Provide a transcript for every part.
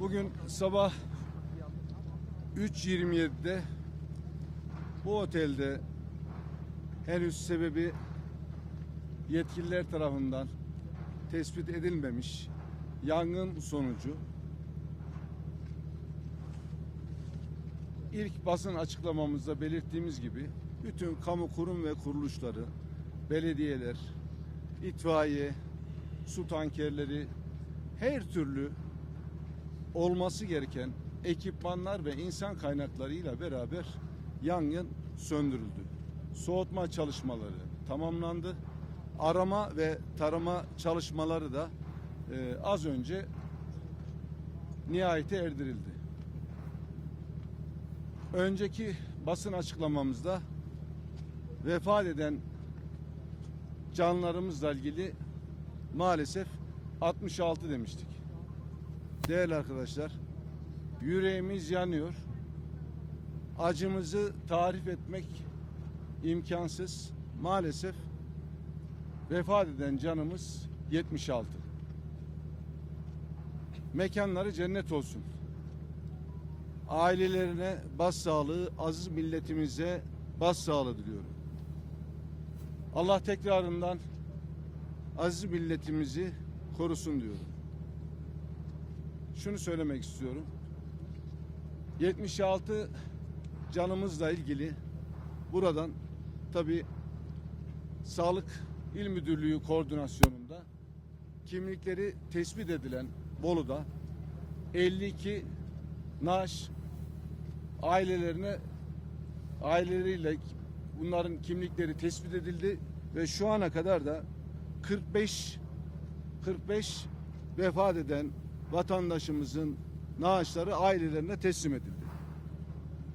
Bugün sabah 3.27'de bu otelde henüz sebebi yetkililer tarafından tespit edilmemiş yangın sonucu. İlk basın açıklamamızda belirttiğimiz gibi bütün kamu kurum ve kuruluşları, belediyeler, itfaiye, su tankerleri, her türlü olması gereken ekipmanlar ve insan kaynaklarıyla beraber yangın söndürüldü. Soğutma çalışmaları tamamlandı. Arama ve tarama çalışmaları da e, az önce nihayete erdirildi. Önceki basın açıklamamızda vefat eden canlarımızla ilgili maalesef 66 demiştik. Değerli arkadaşlar, yüreğimiz yanıyor. Acımızı tarif etmek imkansız. Maalesef vefat eden canımız 76. Mekanları cennet olsun. Ailelerine başsağlığı, aziz milletimize başsağlığı diliyorum. Allah tekrarından aziz milletimizi korusun diyorum. Şunu söylemek istiyorum. 76 canımızla ilgili buradan tabi Sağlık İl Müdürlüğü koordinasyonunda kimlikleri tespit edilen Bolu'da 52 naş ailelerine aileleriyle bunların kimlikleri tespit edildi ve şu ana kadar da 45 45 vefat eden vatandaşımızın naaşları ailelerine teslim edildi.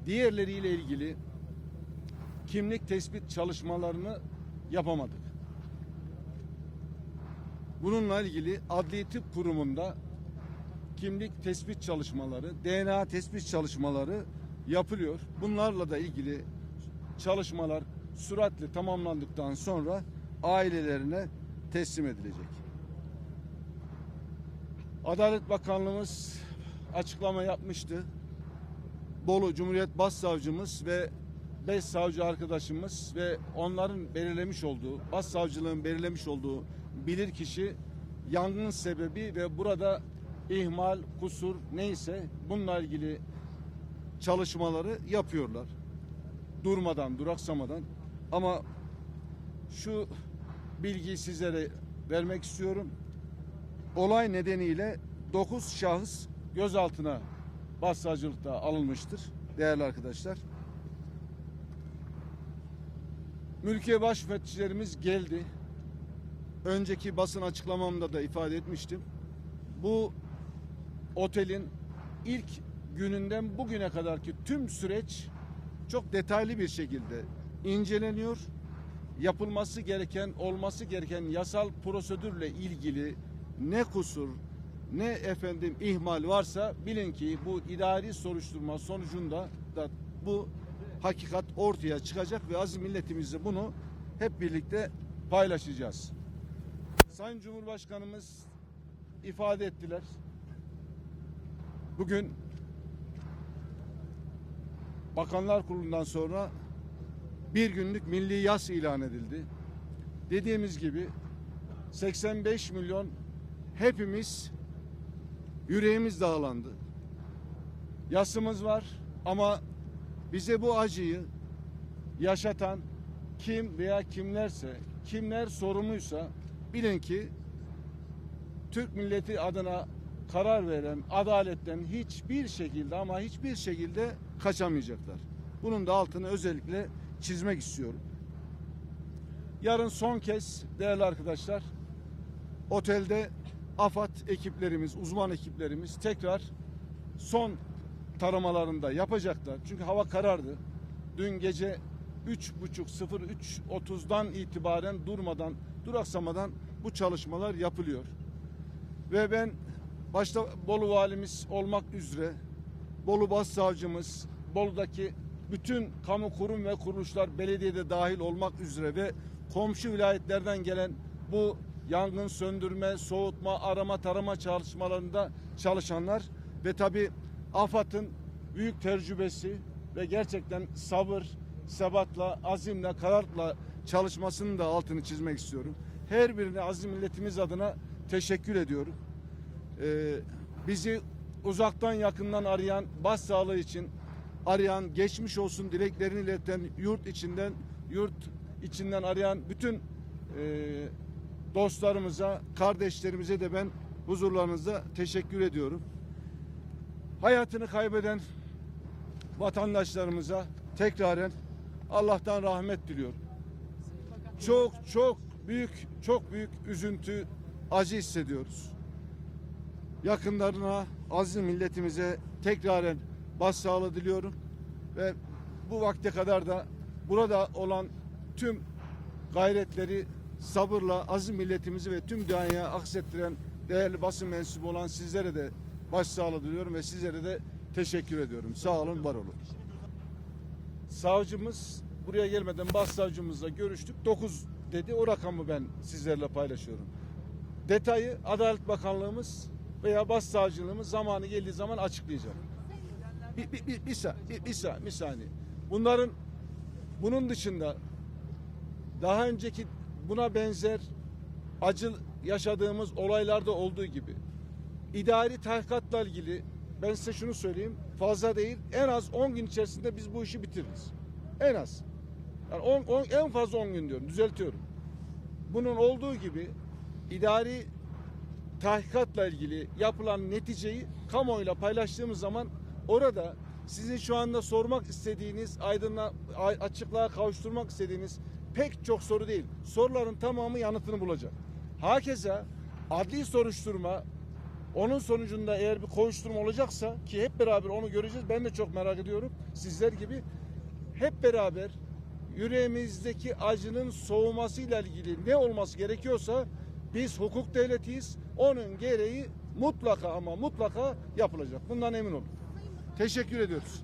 Diğerleriyle ilgili kimlik tespit çalışmalarını yapamadık. Bununla ilgili Adli Tıp Kurumu'nda kimlik tespit çalışmaları, DNA tespit çalışmaları yapılıyor. Bunlarla da ilgili çalışmalar süratle tamamlandıktan sonra ailelerine teslim edilecek. Adalet Bakanlığımız açıklama yapmıştı. Bolu Cumhuriyet Başsavcımız ve beş savcı arkadaşımız ve onların belirlemiş olduğu, başsavcılığın belirlemiş olduğu bilirkişi yangın sebebi ve burada ihmal, kusur neyse bununla ilgili çalışmaları yapıyorlar. Durmadan, duraksamadan. Ama şu bilgiyi sizlere vermek istiyorum. Olay nedeniyle 9 şahıs gözaltına başsavcılıkta alınmıştır değerli arkadaşlar. Mülkiye baş müfettişlerimiz geldi. Önceki basın açıklamamda da ifade etmiştim. Bu otelin ilk gününden bugüne kadarki tüm süreç çok detaylı bir şekilde inceleniyor. Yapılması gereken, olması gereken yasal prosedürle ilgili ne kusur, ne efendim ihmal varsa bilin ki bu idari soruşturma sonucunda da bu hakikat ortaya çıkacak ve aziz milletimizle bunu hep birlikte paylaşacağız. Sayın Cumhurbaşkanımız ifade ettiler. Bugün Bakanlar Kurulu'ndan sonra bir günlük milli yas ilan edildi. Dediğimiz gibi 85 milyon hepimiz yüreğimiz dağlandı. Yasımız var ama bize bu acıyı yaşatan kim veya kimlerse, kimler sorumluysa bilin ki Türk milleti adına karar veren adaletten hiçbir şekilde ama hiçbir şekilde kaçamayacaklar. Bunun da altını özellikle çizmek istiyorum. Yarın son kez değerli arkadaşlar otelde AFAD ekiplerimiz, uzman ekiplerimiz tekrar son taramalarında yapacaklar. Çünkü hava karardı. Dün gece 3.30-03.30'dan itibaren durmadan, duraksamadan bu çalışmalar yapılıyor. Ve ben başta Bolu valimiz olmak üzere Bolu Başsavcımız, Bolu'daki bütün kamu kurum ve kuruluşlar belediyede dahil olmak üzere ve komşu vilayetlerden gelen bu yangın söndürme, soğutma, arama, tarama çalışmalarında çalışanlar ve tabi AFAD'ın büyük tecrübesi ve gerçekten sabır, sebatla, azimle, kararla çalışmasının da altını çizmek istiyorum. Her birine azim milletimiz adına teşekkür ediyorum. Ee, bizi uzaktan yakından arayan, bas sağlığı için arayan, geçmiş olsun dileklerini ileten yurt içinden, yurt içinden arayan bütün e, dostlarımıza, kardeşlerimize de ben huzurlarınızda teşekkür ediyorum. Hayatını kaybeden vatandaşlarımıza tekraren Allah'tan rahmet diliyorum. Çok çok büyük çok büyük üzüntü, acı hissediyoruz. Yakınlarına, aziz milletimize tekraren başsağlığı diliyorum ve bu vakte kadar da burada olan tüm gayretleri sabırla aziz milletimizi ve tüm dünyaya aksettiren değerli basın mensubu olan sizlere de başsağlığı diliyorum ve sizlere de teşekkür ediyorum. Sağ olun, var olun. Savcımız buraya gelmeden başsavcımızla görüştük. 9 dedi. O rakamı ben sizlerle paylaşıyorum. Detayı Adalet Bakanlığımız veya başsavcılığımız zamanı geldiği zaman açıklayacak. Bir, bir, bir, bir, sa- bir, bir, bir saniye. Bunların bunun dışında daha önceki buna benzer acı yaşadığımız olaylarda olduğu gibi idari tahkikatla ilgili ben size şunu söyleyeyim fazla değil en az 10 gün içerisinde biz bu işi bitiririz. En az. Yani 10, 10 en fazla 10 gün diyorum düzeltiyorum. Bunun olduğu gibi idari tahkikatla ilgili yapılan neticeyi kamuoyuyla paylaştığımız zaman orada sizin şu anda sormak istediğiniz, aydınla, açıklığa kavuşturmak istediğiniz pek çok soru değil. Soruların tamamı yanıtını bulacak. Hakeza adli soruşturma onun sonucunda eğer bir kovuşturma olacaksa ki hep beraber onu göreceğiz. Ben de çok merak ediyorum. Sizler gibi hep beraber yüreğimizdeki acının soğumasıyla ilgili ne olması gerekiyorsa biz hukuk devletiyiz. Onun gereği mutlaka ama mutlaka yapılacak. Bundan emin olun. Teşekkür ediyoruz.